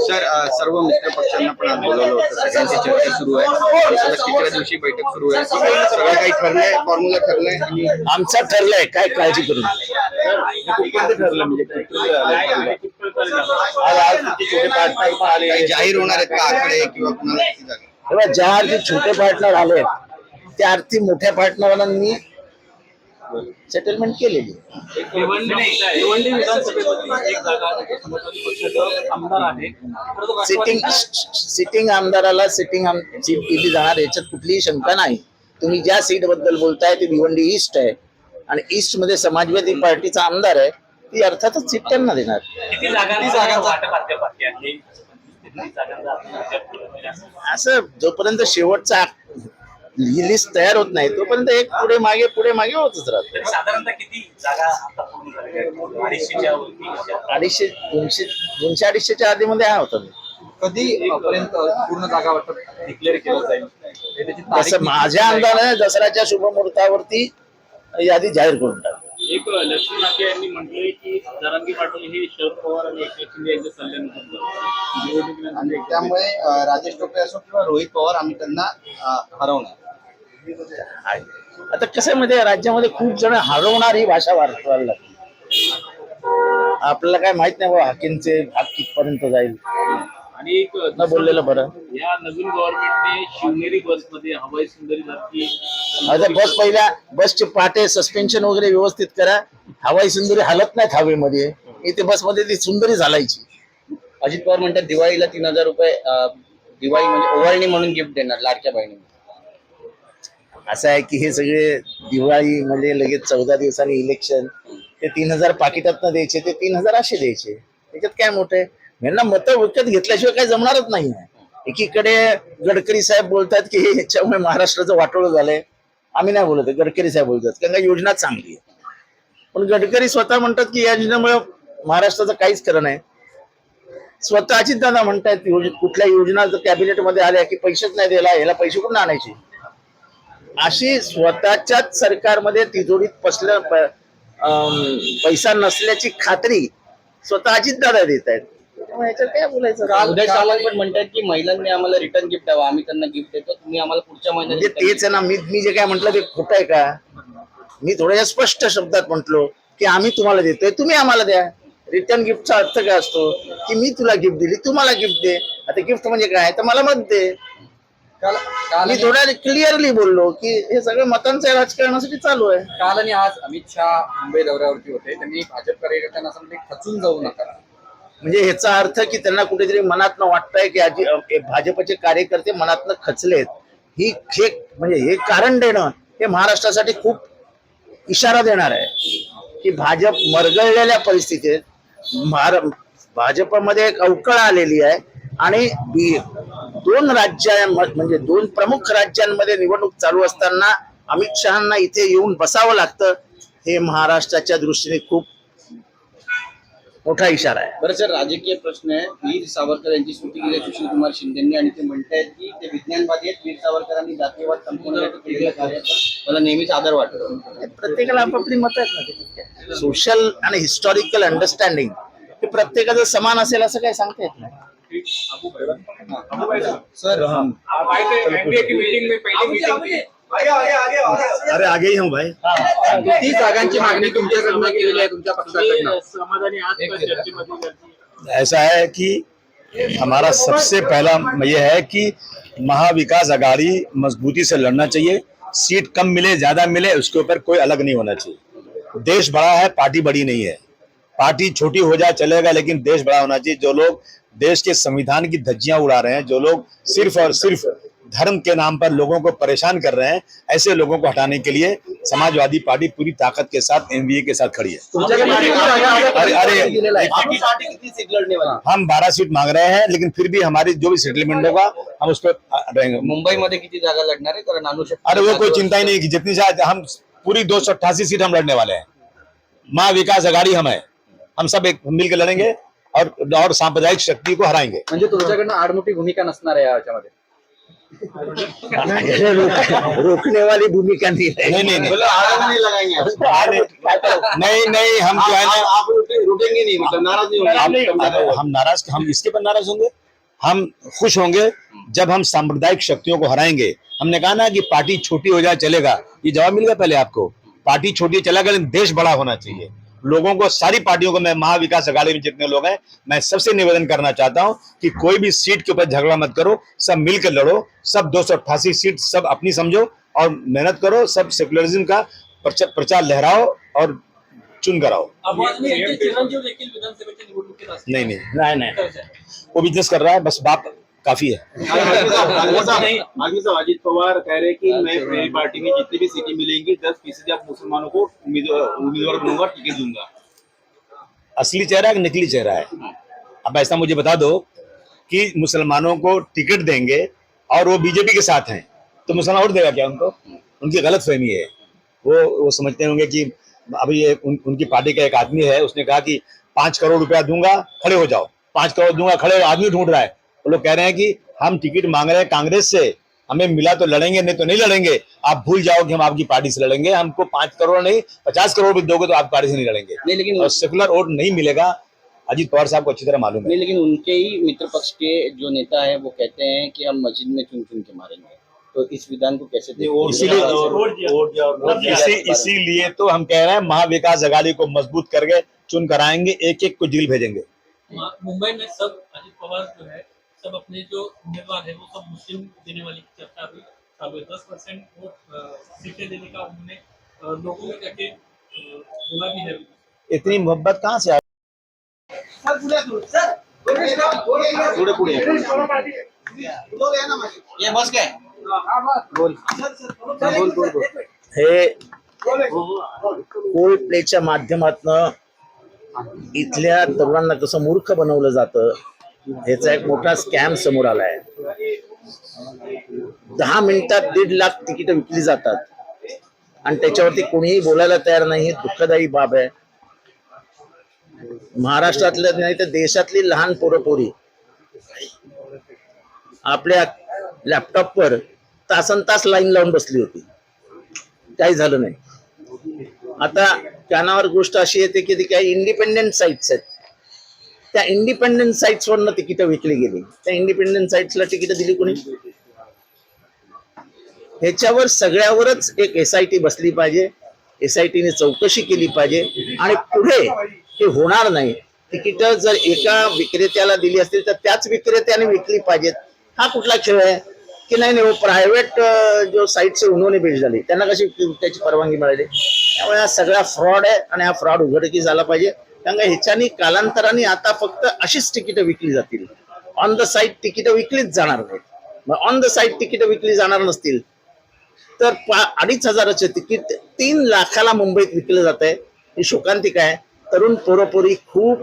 Sir सर्व मित्र पक्षांना पण आज बोलवलं होतं. सगळ्यांची चर्चा सुरू आहे. सलग तिसऱ्या दिवशी बैठक सुरू आहे. सगळं काही ठरलंय? फॉर्म्युला ठरलंय? आणि आमचं ठरलंय. काय काळजी करू ठरलं म्हणजे जाहीर होणार आहेत का आकडे किंवा कुणाला ज्या अर्थी छोटे पार्टनर आले त्या अर्थी मोठ्या पार्टनरांनी सेटलमेंट केलेली. आहे. भिवंडी भिवंडी विधानसभेमध्ये एक जागा समाजवादी पक्षाचा आमदार आहे. खरं तर राष्ट्रवादी- सिटिंग सिटिंग आमदाराला सिटिंग सीट दिली जाणार याच्यात कुठलीही शंका नाही. तुम्ही ज्या सीटबद्दल बोलताय ती भिवंडी ईस्ट आहे. आणि ईस्टमध्ये समाजवादी पार्टीचा आमदार आहे ती अर्थातच सीट त्यांना देणार. किती जागांचा वाटप अद्याप बाकी आहे? किती जागांचा अद्याप असं असं जोपर्यंत शेवटचा लिस्ट तयार होत नाही तोपर्यंत एक पुढे मागे पुढे मागे होतच राहतो. साधारणतः किती जागा अडीचशे दोनशे दोनशे अडीचशेच्या आधीमध्ये हा होता. मी कधी पर्यंत पूर्ण जागा वाटप डिक्लेअर केलं जाईल? हे त्याची तारीख तसं माझ्या अंदाजाने दसऱ्याच्या शुभमुहूर्तावरती यादी जाहीर करून टाक एक लक्ष्मी नाके यांनी म्हटले की जरांगी पाटील हे शरद पवार आणि एकनाथ शिंदे यांच्या सल्ल्यानुसार आणि त्यामुळे राजेश टोपे असो किंवा रोहित पवार आम्ही त्यांना हरवणार. आता कसं आहे, राज्यामध्ये खूप जण हरवणार ही भाषा वापरायला लागली. आपल्याला काय माहीत नाही बाबा हाकींचे हात कितपर्यंत जाईल. आणि एक न बोललेलं बरं. या नवीन गव्हर्नमेंटने शिवनेरी बसमध्ये हवाई सुंदरी सारखी आता बस पहिल्या बसचे पाटे सस्पेन्शन वगैरे व्यवस्थित करा. हवाई सुंदरी हालत नाहीत हवेमध्ये. इथे बसमध्ये ती सुंदरी झालायची. अजित पवार म्हणतात दिवाळीला तीन हजार रुपये अं, दिवाळी म्हणजे ओवाळणी म्हणून गिफ्ट देणार लाडक्या बहिणीने. असं आहे की हे सगळे दिवाळी म्हणजे लगेच चौदा दिवसांनी इलेक्शन ते तीन हजार पाकिटात द्यायचे ते तीन हजार असे द्यायचे. त्याच्यात काय मोठं आहे? यांना मतं विकत घेतल्याशिवाय काही जमणारच नाही. एकीकडे गडकरी साहेब बोलतात की याच्यामुळे ह्याच्यामुळे महाराष्ट्राचं वाटोळ झालंय. आम्ही नाही बोलत आहे, गडकरी साहेब बोलतात. कारण का योजना चांगली आहे. पण गडकरी स्वतः म्हणतात की या योजनेमुळे महाराष्ट्राचं काहीच खरं नाही. स्वतःची दादा म्हणतायत कुठल्या योजना जर कॅबिनेटमध्ये आल्या की पैसेच नाही दिला याला पैसे कुठून आणायचे? अशी स्वतःच्याच सरकारमध्ये तिजोरीत पसल्या पैसा नसल्याची खात्री स्वतः दादा देत आहेत त्यामुळे काय बोलायचं? पण म्हणतात की महिलांनी आम्हाला रिटर्न गिफ्ट द्यावं. आम्ही त्यांना गिफ्ट देतो. तुम्ही आम्हाला पुढच्या म्हणजे महिन्यात तेच आहे ना. मी मी जे काय म्हटलं ते खोटं आहे का? मी थोड्या स्पष्ट शब्दात म्हटलो की आम्ही तुम्हाला देतोय. तुम्ही आम्हाला द्या. रिटर्न गिफ्टचा अर्थ काय असतो? की मी तुला गिफ्ट दिली तू मला गिफ्ट दे. आता गिफ्ट म्हणजे काय? तर मला मत दे. काल काल मी आणि- थोड्या क्लिअरली बोललो की हे सगळं मतांचं राजकारणासाठी चालू आहे. काल आणि आज अमित शहा मुंबई दौऱ्यावरती होते. त्यांनी भाजप कार्यकर्त्यांना असं म्हटले खचून जाऊ नका. म्हणजे ह्याचा अर्थ की त्यांना कुठेतरी मनातनं वाटतंय की आजी हे भाजपचे कार्यकर्ते मनातनं खचलेत. ही हे म्हणजे हे कारण देणं हे महाराष्ट्रासाठी खूप इशारा देणार आहे. की भाजप मरगळलेल्या परिस्थितीत महार भाजपमध्ये एक अवकळ आलेली आहे आणि बी- दोन राज्या म्हणजे दोन प्रमुख राज्यांमध्ये निवडणूक चालू असताना अमित शहांना इथे येऊन बसावं लागतं हे महाराष्ट्राच्या दृष्टीने खूप मोठा इशारा आहे. बरं सर राजकीय प्रश्न आहे. वीर सावरकर यांची स्तुती केली सुशील कुमार शिंदेनी आणि ते म्हणतायत की ते विज्ञानवादी आहेत. वीर सावरकरांनी जातीयवाद केलेल्या कार्याचा मला नेहमीच आदर वाटतो. प्रत्येकाला आपापली मत आहेत ना सोशल आणि हिस्टॉरिकल अंडरस्टँडिंग हे प्रत्येकाचं समान असेल असं काही सांगता येत नाही. सर एनडीए की मीटिंग में पहली मीटिंग अरे आगे ही हूँ भाई। किती जागांची मागणी तुमच्याकडनं केलेली आहे तुमच्या पक्षाकडनं समाधानी आहात ऐसा है कि हमारा सबसे पहला ये है कि महाविकास अघाड़ी मजबूती से लड़ना चाहिए। सीट कम मिले ज़्यादा मिले उसके ऊपर कोई अलग नहीं होना चाहिए। देश बड़ा है पार्टी बड़ी नहीं है। पार्टी छोटी हो जाए चलेगा लेकिन देश बड़ा होना चाहिए। जो लोग देश के संविधान की धज्जियाँ उड़ा रहे हैं जो लोग सिर्फ़ और सिर्फ़ धर्म के नाम पर लोगों को परेशान कर रहे हैं ऐसे लोगों को हटाने के लिए समाजवादी पार्टी पूरी ताकत के साथ एनडीए के साथ खड़ी है। आहे? अरे अरे कितनी लड़ने हम 12 सीट मांग रहे हैं लेकिन फिर भी हमारी जो भी सेटलमेंट होगा हम उस पर रहेंगे। मुंबईमध्ये किती जागा लढणार आहे? कारण अरे वो कोई चिंता ही नहीं की जितनी शायद हम पूरी दो सौ अट्ठासी सीट हम लड़ने वाले हैं। माँ विकास अघाड़ी हम है। हम सब एक मिलकर लड़ेंगे और और सांप्रदायिक शक्ति को हराएँगे। म्हणजे तुमच्याकडनं आडमुठी भूमिका नसणार आहे याच्यामध्ये. रोकने वाली भूमिका नहीं है नहीं नहीं नहीं। नहीं लगाएँगे। नहीं नहीं हम जो है आप ना आप रुकेंगे नहीं मतलब नाराज़ नहीं होंगे। हम, हम नाराज़ हम इसके पर नाराज़ होंगे। हम खुश होंगे जब हम सांप्रदायिक शक्तियों को हराएँगे। हमने कहा ना कि पार्टी छोटी हो जाए चलेगा। ये जवाब मिल गया पहले आपको। पार्टी छोटी चलेगा लेकिन देश बड़ा होना चाहिए। लोगों को सारी पार्टियों को मैं महाविकास अघाड़ी में जितने लोग हैं मैं सबसे निवेदन करना चाहता हूँ कि कोई भी सीट के ऊपर झगड़ा मत करो सब मिलकर लड़ो सब दो सौ अट्ठासी सीट सब अपनी समझो और मेहनत करो सब सेक्युलरिज्म का प्रचार प्रचार लहराओ और चुन कराओ नहीं नहीं। नहीं नहीं। वो बिज़नेस कर रहा है बस बाप काफ़ी है। अजीत पवार कह रहे कि मैं मेरी पार्टी में जितनी भी सीटें मिलेंगी दस फ़ीसदी आप मुसलमानों को उम्मीदवार उम्मीदवार बनूँगा टिकट दूँगा। असली चेहरा है नकली चेहरा है। अब ऐसा मुझे बता दो कि मुसलमानों को टिकट देंगे और वो बीजेपी के साथ हैं तो मुसलमान वोट देगा क्या उनको? उनकी गलत फहमी है। वो वो समझते होंगे कि अभी ये उन, उनकी पार्टी का एक आदमी है उसने कहा कि पाँच करोड़ रुपया दूँगा खड़े हो जाओ। पाँच करोड़ दूँगा खड़े हो आदमी ढूंढ रहा है। वो लोग कह रहे हैं कि हम टिकट मांग रहे हैं कांग्रेस से हमें मिला तो लड़ेंगे नहीं तो नहीं लड़ेंगे। आप भूल जाओ कि हम आपकी पार्टी से लड़ेंगे हमको पाँच करोड़ नहीं पचास करोड़ भी दोगे तो आप पार्टी से नहीं लड़ेंगे। नहीं लेकिन और सेकुलर वोट नहीं मिलेगा अजीत पवार साहब को अच्छी तरह मालूम है। लेकिन उनके ही मित्र पक्ष के जो नेता है वो कहते हैं कि हम मस्जिद में चुन चुन के मारेंगे। तो इस विधान को कैसे इसीलिए इसीलिए तो हम कह रहे हैं महाविकास अघाड़ी को मज़बूत करके चुन कराएँगे एक एक को जेल भेजेंगे। मुंबई में सब अजित पवार जो है सब अपने जो उम्मीदवार है वो सब मुस्लिम देने वाली चर्चा अभी चालू है। दस परसेंट वोट सीटें देने का उन्होंने लोगों में जाके बोला भी है। इतनी मोहब्बत कहाँ से आ पुढे पुढे ये बस काय बोल। बोल। बोल बोल हे कोल प्लेच्या माध्यमातनं इथल्या तरुणांना कसं मूर्ख बनवलं जातं? ह्याचा एक मोठा स्कॅम समोर आलाय. दहा मिनिटात दीड लाख तिकीट विकली जातात. आणि त्याच्यावरती कोणीही बोलायला तयार नाही ही दुःखदायी बाब आहे. महाराष्ट्रातल्या नाही तर देशातली लहान पोरपोरी आपल्या लॅपटॉपवर तासन तास लाईन लावून बसली होती. काही झालं नाही. आता कानावर गोष्ट अशी येते की ती काही इंडिपेंडेंट साईट्स आहेत. त्या इंडिपेंडेंट साईट्स वरनं तिकीट विकली गेली. त्या इंडिपेंडेंट साईट्सला तिकीट दिली कोणी? ह्याच्यावर सगळ्यावरच एक एस आय टी बसली पाहिजे. एस आय टीने चौकशी केली पाहिजे. आणि पुढे हे होणार नाही. तिकीट जर एका विक्रेत्याला दिली असतील तर त्याच विक्रेत्याने विकली पाहिजेत. हा कुठला खेळ आहे? की नाही नाही हो, प्रायव्हेट जो साईटचे उन्होंने भेट झाली. त्यांना कशी त्याची परवानगी मिळाली? त्यामुळे हा सगळा फ्रॉड आहे आणि हा फ्रॉड उघडकीस झाला पाहिजे. कारण ह्याच्याने ह्याच्यानी कालांतराने आता फक्त अशीच तिकीटं विकली जातील. ऑन द साईट तिकीटं विकलीच जाणार नाहीत. मग ऑन द साईट तिकीटं विकली जाणार नसतील. तर पा अडीच हजाराचे तिकीट तीन लाखाला मुंबईत विकलं जात आहे. ही शोकांतिक आहे. तरुण पोरोपोरी खूप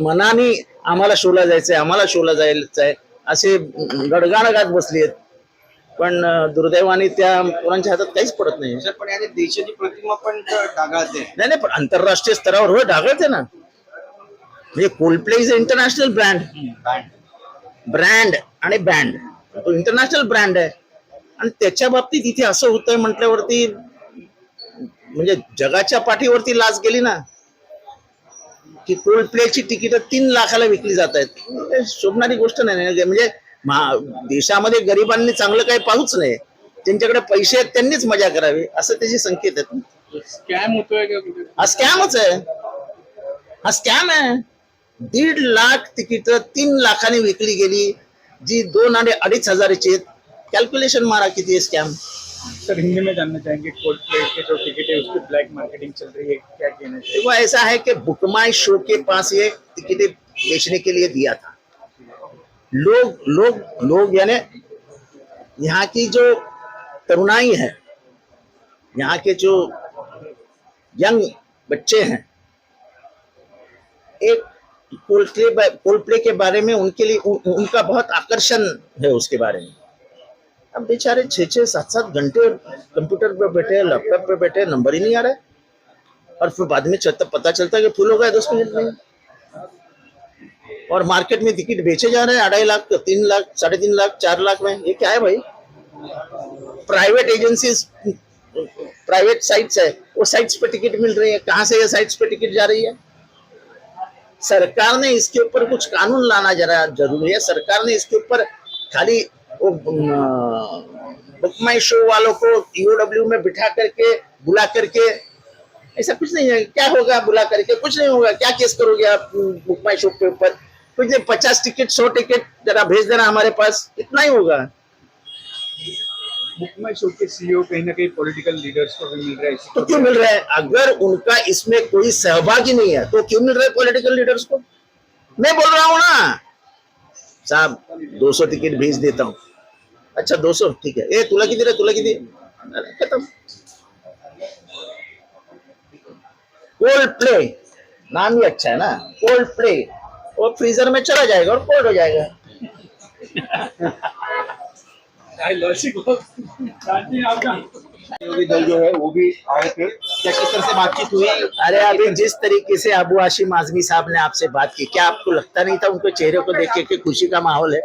मनाने आम्हाला शोला जायचंय आम्हाला शोला जायचं आहे असे गडगाण गात बसली आहेत पण दुर्दैवाने त्या पोरांच्या हातात काहीच पडत नाही. सर पण याने देशाची प्रतिमा पण डागाळते नाही नाही पण आंतरराष्ट्रीय स्तरावर होय ढागळते ना. म्हणजे Coldplay is international brand brand आणि बँड तो इंटरनॅशनल ब्रँड आहे. आणि त्याच्या बाबतीत इथे असं होतंय म्हटल्यावरती म्हणजे जगाच्या पाठीवरती लाच गेली ना की कोल्ड प्लेची तिकीट तीन लाखाला विकली जात आहेत. शोभणारी गोष्ट नाही ना. म्हणजे मा- देशामध्ये गरिबांनी चांगलं काही पाहूच नाही. त्यांच्याकडे पैसे आहेत त्यांनीच मजा करावी असं त्याचे संकेत आहेत. स्कॅम होतोय हा स्कॅमच आहे. हा स्कॅम आहे. दीड लाख तिकीट तीन लाखाने विकली गेली जी दोन आणि अडीच हजाराची आहेत. कॅल्क्युलेशन मारा किती आहे स्कॅम. सर हिंदी में जानना चाहेंगे कोल्ड प्ले के जो टिकट है उसकी ब्लैक मार्केटिंग चल रही है क्या कहना चाहिए देखो ऐसा है कि बुकमाई शो के पास ये टिकटें बेचने के लिए दिया था। लोग लोग लोग यानी यहाँ की जो तरुणाई है यहाँ के जो यंग बच्चे हैं एक कोल्ड प्ले के बारे में उनके लिए उन, उनका बहुत आकर्षण है उसके बारे में। अब बेचारे छः छः सात सात घंटे कंप्यूटर पे बैठे लैपटॉप पे बैठे नंबर ही नहीं आ रहा। है और फिर बाद में चलता पता चलता है कि फुल हो गया दस मिनट में। और मार्केट में टिकट बेचे जा रहे हैं, अढ़ाई लाख, तीन लाख, साढ़े तीन लाख, चार लाख में। ये क्या है भाई? प्राइवेट एजेंसीज प्राइवेट साइट्स है। वो साइट्स पे टिकट मिल रही है। कहाँ से ये साइट्स पे टिकट जा रही है? सरकार ने इसके ऊपर कुछ कानून लाना जरा ज़रूरी है। सरकार ने इसके ऊपर खाली वो बुक माई शो वालों को ईओडब्ल्यू में बिठा करके, बुला करके, ऐसा कुछ नहीं है। क्या होगा बुला करके? कुछ नहीं होगा। क्या केस करोगे आप बुक माई शो के ऊपर? कुछ नहीं पचास टिकट सौ टिकट जरा भेज देना हमारे पास इतना ही होगा। बुक माई शो के सीईओ कहीं ना कहीं पॉलिटिकल लीडर्स को भी मिल रहा है तो क्यों मिल रहा है? अगर उनका इसमें कोई सहभागी नहीं है तो क्यों मिल रहा है पॉलिटिकल लीडर्स को? मैं बोल रहा हूँ ना। साहब 200 टिकट भेज देता हूँ। अच्छा 200 ठीक है। ए तुला किती रे तुला किती अरे, खत्म। कोल्ड प्ले नाम ही अच्छा है ना। कोल्ड प्ले वो फ्रीजर में चला जाएगा और कोल्ड हो जाएगा। दल जो है वो भी आए थे। क्या किस तरह से बातचीत हुई? अरे अभी जिस तरीके से अबू हाशिम आजमी साहब ने आपसे बात की क्या आपको लगता नहीं था उनके चेहरे को देख के कि खुशी का माहौल है?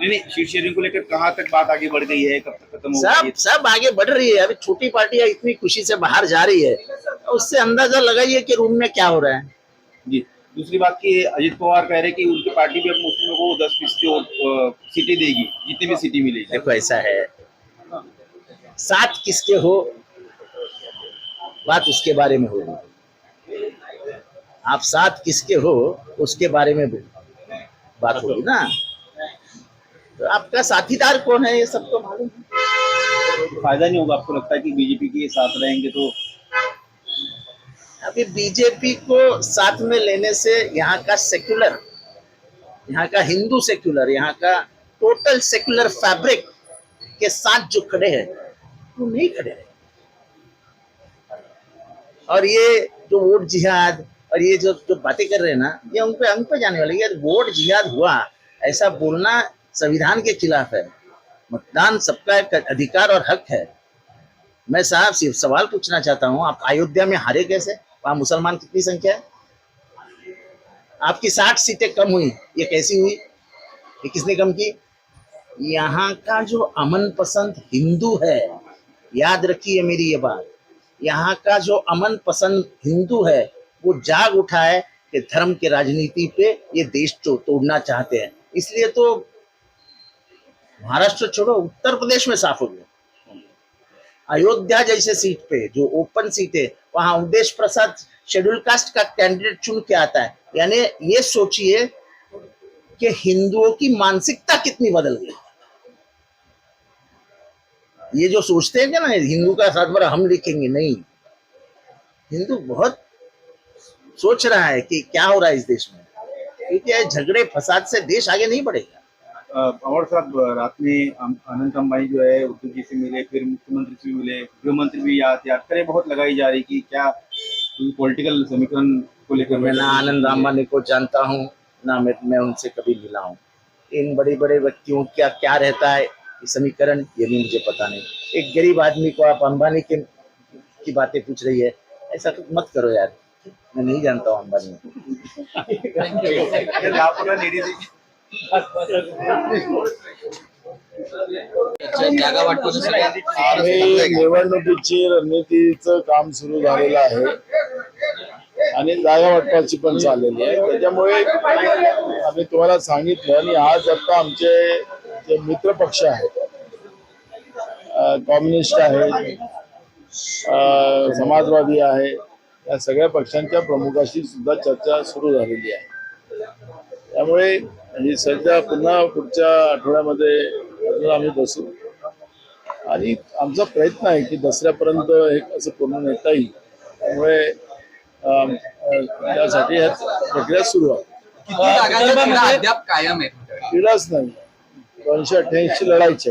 नहीं नहीं को लेकर कहाँ तक बात आगे बढ़ गई है कब तक खत्म हो सब सब आगे बढ़ रही है। अभी छोटी पार्टियाँ इतनी खुशी से बाहर जा रही है उससे अंदाज़ा लगाइए कि रूम में क्या हो रहा है। जी। दूसरी बात की अजित पवार कह रहे कि उनकी पार्टी भी अब मुस्लिमों को दस फ़ीसदी सीटें देगी जितनी भी सीटें मिलेगी देखो ऐसा है। साथ किसके हो बात उसके बारे में होगी। आप साथ किसके हो उसके बारे में बात होगी ना। तो आपका साथीदार कौन है ये सबको मालूम फ़ायदा नहीं होगा आपको लगता है कि बीजेपी के साथ रहेंगे तो अभी बीजेपी को साथ में लेने से यहाँ का सेक्युलर यहाँ का हिंदू सेक्युलर यहाँ का टोटल सेक्युलर फैब्रिक के साथ जो खड़े हैं, वो तो नहीं खड़े हैं। और ये जो वोट जिहाद और ये जो जो बातें कर रहे हैं ना, ये उन पे अंग पे जाने वाले ये वोट जिहाद हुआ, ऐसा बोलना संविधान के खिलाफ है। मतदान सबका अधिकार और हक है। मैं साहब, सिर्फ़ सवाल पूछना चाहता हूँ, आप अयोध्या में हारे कैसे? वहाँ मुसलमान कितनी संख्या है? आपकी साठ सीटें कम हुई, ये कैसी हुई? ये किसने कम की? यहाँ का जो अमन पसंद हिंदू है, याद रखिए मेरी ये बात, यहाँ का जो अमन पसंद हिंदू है, वो जाग उठा है कि धर्म के राजनीति पे ये देश तो तोड़ना चाहते हैं। इसलिए तो महाराष्ट्र छोड़ो, उत्तर प्रदेश में साफ़ हो गया। अयोध्या जैसे सीट पे, जो ओपन सीट है, वहाँ उदेश प्रसाद शेड्यूल कास्ट का कैंडिडेट चुन के आता है। यानी ये सोचिए कि हिंदुओं की मानसिकता कितनी बदल गई। ये जो सोचते हैं ना, हिंदू का साथ बार हम लिखेंगे, नहीं। हिंदू बहुत सोच रहा है कि क्या हो रहा है इस देश में। क्योंकि झगड़े, फसाद से देश आगे नहीं बढ़ेगा। पवार साहब रात में अनंत अंबानी जो है उद्धव जी से मिले फिर मुख्यमंत्री से भी मिले गृह मंत्री भी याद अटकलें बहुत लगाई जा रही कि क्या पॉलिटिकल समीकरण को लेकर मैं ना आनंद अंबानी को जानता हूँ ना मैं मैं उनसे कभी मिला हूँ। इन बड़े बड़े व्यक्तियों का क्या रहता है ये समीकरण ये भी मुझे पता नहीं। एक गरीब आदमी को आप अंबानी के की बातें पूछ रही है ऐसा कुछ मत करो यार। मैं नहीं जानता हूँ अंबानी। आम्ही निवडणुकीची रणनीतीचं काम सुरू झालेलं आहे. आणि जागा वाटपाची पण चाललेली आहे. त्याच्यामुळे आम्ही तुम्हाला सांगितलं आणि आज आता आमचे जे मित्र पक्ष आहेत कम्युनिस्ट आहेत समाजवादी आहे या सगळ्या पक्षांच्या प्रमुखाशी सुद्धा चर्चा सुरू झालेली आहे. त्यामुळे ही सध्या पुन्हा पुढच्या आठवड्यामध्ये अजून आम्ही बसू. आणि आमचा प्रयत्न आहे की दसऱ्यापर्यंत हे असं पूर्ण नेता येईल. त्यामुळे त्यासाठी ह्या प्रक्रिया सुरू आहे. क्रीडाच नाही. दोनशे अठ्ठ्याऐंशी लढायचे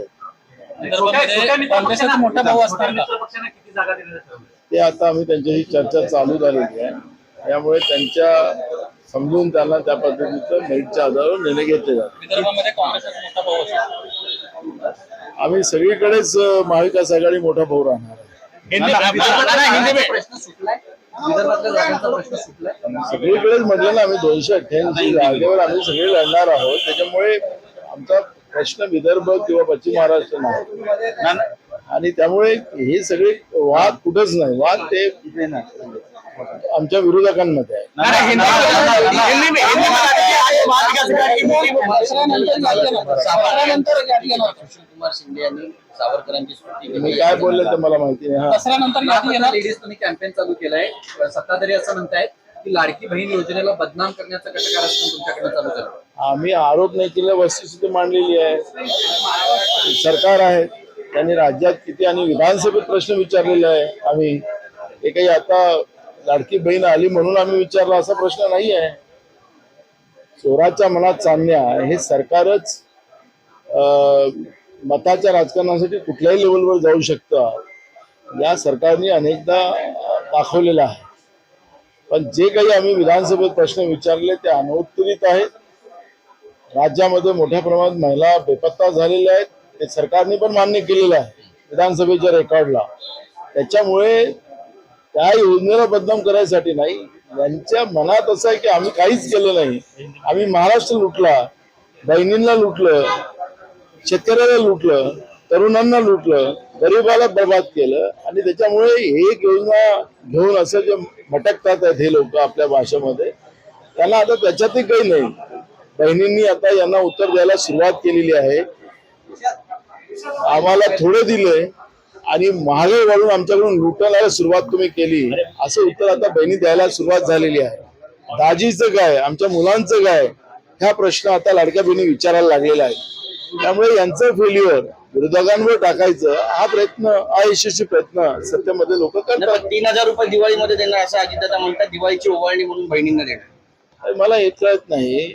मोठा भाऊ असणार का ते आता आम्ही त्यांच्याशी चर्चा चालू झालेली आहे. त्यामुळे त्यांच्या समजून त्यांना त्या पद्धतीचं मेरिटच्या आधारावर निर्णय घेतले जातात. आम्ही सगळीकडेच महाविकास आघाडी मोठा भाऊ राहणार सगळीकडेच म्हटलं ना आम्ही दोनशे अठ्ठ्याऐंशी जागेवर आम्ही सगळे लढणार आहोत. त्याच्यामुळे आमचा प्रश्न विदर्भ किंवा पश्चिम महाराष्ट्र नाही. आणि त्यामुळे हे सगळे वाद कुठंच नाही. वाद ते आमच्या विरोधकांमध्ये सावरकरांची स्तुती मी काय बोलले तर मला माहिती नाही हा. कॅम्पेन चालू केलंय. सत्ताधारी असं म्हणतायत की लाडकी बहीण योजनेला बदनाम करण्याचं कटकारस्थान तुमच्याकडे चालू झालं आम्ही आरोप नाही केला वस्तुस्थिती मांडलेली आहे. सरकार आहे त्यांनी राज्यात किती आणि विधानसभेत प्रश्न विचारलेला आहे. आम्ही हे काही आता लाडकी बहीण आली म्हणून आम्ही विचारला असा प्रश्न नाही आहे चोराच्या मनात चालण्या हे सरकारच मताच्या राजकारणासाठी कुठल्याही लेवलवर जाऊ शकतं. या सरकारने अनेकदा दाखवलेलं आहे. पण जे काही आम्ही विधानसभेत प्रश्न विचारले ते अनुत्तरित आहेत. राज्यामध्ये मोठ्या प्रमाणात महिला बेपत्ता झालेल्या आहेत. ते सरकारने पण मान्य केलेलं आहे. विधानसभेच्या रेकॉर्डला. त्याच्यामुळे त्या योजनेला बदनाम करायसाठी नाही. यांच्या मनात असं आहे की आम्ही काहीच केलं नाही. आम्ही महाराष्ट्र लुटला बहिणींना लुटलं शेतकऱ्याला लुटलं तरुणांना लुटलं गरिबाला बर्बाद केलं आणि त्याच्यामुळे हे एक योजना घेऊन असं जे भटकतात आहेत हे लोक आपल्या भाषेमध्ये त्यांना आता त्याच्यातही काही नाही. बहिणींनी आता यांना उत्तर द्यायला सुरुवात केलेली आहे. आम्हाला थोडं दिले आणि महागाई वाढून आमच्याकडून लुटायला सुरुवात तुम्ही केली असं उत्तर आता बहिणी द्यायला सुरुवात झालेली आहे. दाजीचं काय आमच्या मुलांचं काय ह्या प्रश्न आता लाडक्या बहिणी विचारायला लागलेला आहे त्यामुळे यांचं फेल्युअर विरोधकांवर टाकायचं हा प्रयत्न अयशस्वी प्रयत्न सत्तेमध्ये लोक करतात. तीन हजार रुपये दिवाळीमध्ये देणार असं अजितदादा म्हणतात दिवाळीची ओवाळणी म्हणून बहिणींना देणार. मला हे कळत नाही.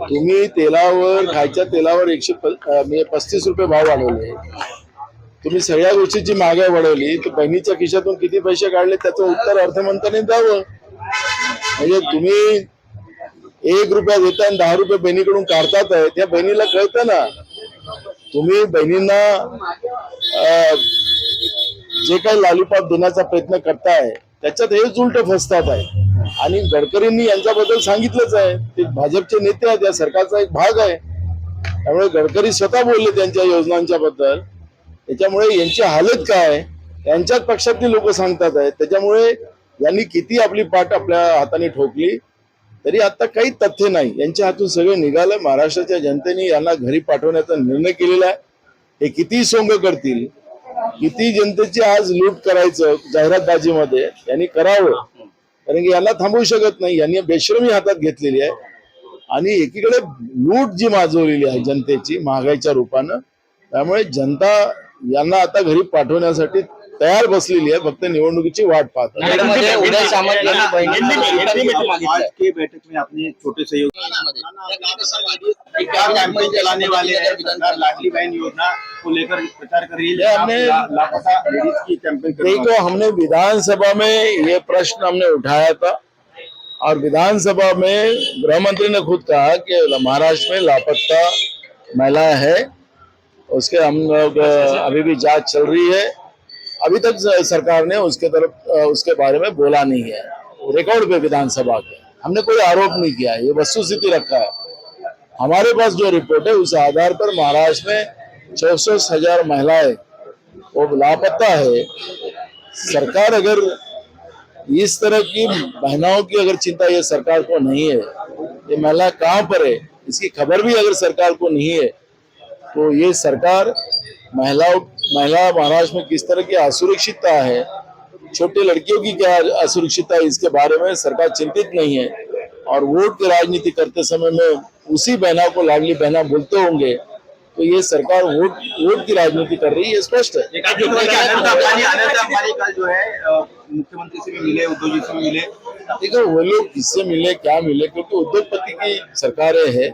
तुम्ही तेलावर खायच्या तेलावर एकशे पस्तीस रुपये भाव वाढवले. तुम्ही सगळ्या गोष्टीची मागे वाढवली तर बहिणीच्या खिशातून किती पैसे काढले त्याचं उत्तर अर्थमंत्र्यांनी द्यावं. म्हणजे तुम्ही एक रुपया देता आणि दहा रुपये बहिणीकडून काढतात आहे त्या बहिणीला कळतं ना. तुम्ही बहिणींना जे काही लालीपाप देण्याचा प्रयत्न करताय त्याच्यात हेच उलट फसतात आहे. आणि गडकरींनी यांच्याबद्दल सांगितलंच आहे ते भाजपचे नेते आहेत या सरकारचा एक भाग आहे. त्यामुळे गडकरी स्वतः बोलले त्यांच्या योजनांच्या बद्दल. त्याच्यामुळे यांची हालत काय? यांच्याच पक्षातली लोक सांगतात आहेत. त्याच्यामुळे यांनी किती आपली पाठ आपल्या हाताने ठोकली तरी आता काही तथ्य नाही. यांच्या हातून सगळं निघालं. महाराष्ट्राच्या जनतेने यांना घरी पाठवण्याचा निर्णय केलेला आहे. हे किती सोंग करतील? किती जनतेची आज लूट करायचं जाहिरातबाजीमध्ये? यांनी करावं. कारण की यांना थांबवू शकत नाही. यांनी बेश्रमी हातात घेतलेली आहे. आणि एकीकडे लूट जी माजवलेली आहे जनतेची महागाईच्या रूपानं त्यामुळे जनता यांना आता घरी पाठवण्यासाठी तयार बसलेली आहे फक्त निवडणुकीची वाट पाहत आहे. बीडमध्ये उदय सामंत यांनी बहिणींना आज की बैठक में आपने छोटे से क्या कैंपेन चलाने वाले हैं सरकार लाडली बहन योजना को लेकर प्रचार कर रही है ये हमने- ला- लापता लेडीज़ की कैंपेन कर रही है। देखो हमने विधानसभा में ये प्रश्न हमने उठाया था और विधानसभा में गृह मंत्री ने खुद कहा कि महाराष्ट्र में लापता महिला है उसके हम लोग अभी भी जाँच चल रही है। अभी तक सरकार ने उसके तरफ़ उसके बारे में बोला नहीं है। रिकॉर्ड पे विधानसभा के। हमने कोई आरोप नहीं किया है, ये वस्तुस्थिति रखा है। हमारे पास जो रिपोर्ट है उस आधार पर महाराष्ट्र में चौसठ हज़ार महिलाएँ वो लापता है। सरकार अगर इस तरह की महिलाओं की अगर चिंता ये सरकार को नहीं है ये महिला कहाँ पर है? इसकी खबर भी अगर सरकार को नहीं है तो ये सरकार महिलाओं महिला महाराष्ट्र में किस तरह की असुरक्षितता है? छोटे लड़कियों की क्या असुरक्षितता है? इसके बारे में सरकार चिंतित नहीं है। और वोट की राजनीति करते समय में उसी बहना को लाडली बहना बोलते होंगे। तो ये सरकार वोट वोट की राजनीति कर रही है स्पष्ट है। है मुख्यमंत्री से भी मिले उद्धव जी से भी मिले। देखो वो लोग किससे मिले क्या मिले? क्योंकि उद्योगपति की सरकारें है।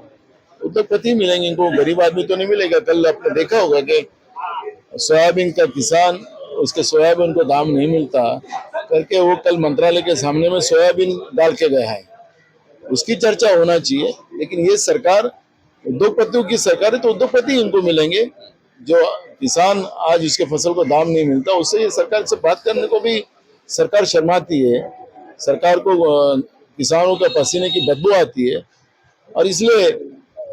उद्योगपति मिलेंगे इनको, गरीब आदमी तो नहीं मिलेगा। कल आपने देखा होगा कि सोयाबीन का किसान, उसके सोयाबीन को दाम नहीं मिलता। करके वो कल मंत्रालय के सामने में सोयाबीन डाल के गया है। उसकी चर्चा होना चाहिए, लेकिन ये सरकार, उद्योगपतियों की सरकार है तो उद्योगपति इनको मिलेंगे। जो किसान आज उसके फ़सल को दाम नहीं मिलता, उससे ये सरकार से बात करने को भी सरकार शर्माती है। सरकार को किसानों के पसीने की बदबू आती है। और इसलिए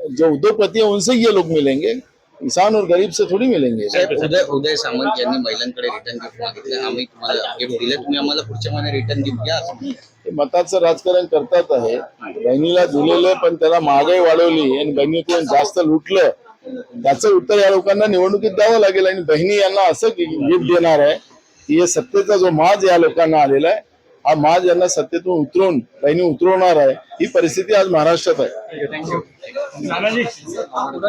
जो उद्योगपति है उनसे ये लोग मिलेंगे। किसान और गरीब से थोड़ी मिलेंगे। उदय उदय सामंत यांनी महिलांकडे रिटर्न गिफ्ट मागितले. आम्ही तुम्हाला गिफ्ट दिले. तुम्ही आम्हाला पुढच्या महिन्यात रिटर्न गिफ्ट. ते मताचं राजकारण करतात आहे. बहिणीला दिलेलं पण त्याला महागाई वाढवली आणि बहिणीकडून जास्त लुटलं. त्याचं उत्तर या लोकांना निवडणुकीत द्यावं लागेल आणि बहिणी यांना असं गिफ्ट देणार आहे. की हे सत्तेचा जो माज या लोकांना आलेला आहे. हा माज यांना सत्तेतून उतरवून बहिणी उतरवणार आहे. ही परिस्थिती आज महाराष्ट्रात आहे.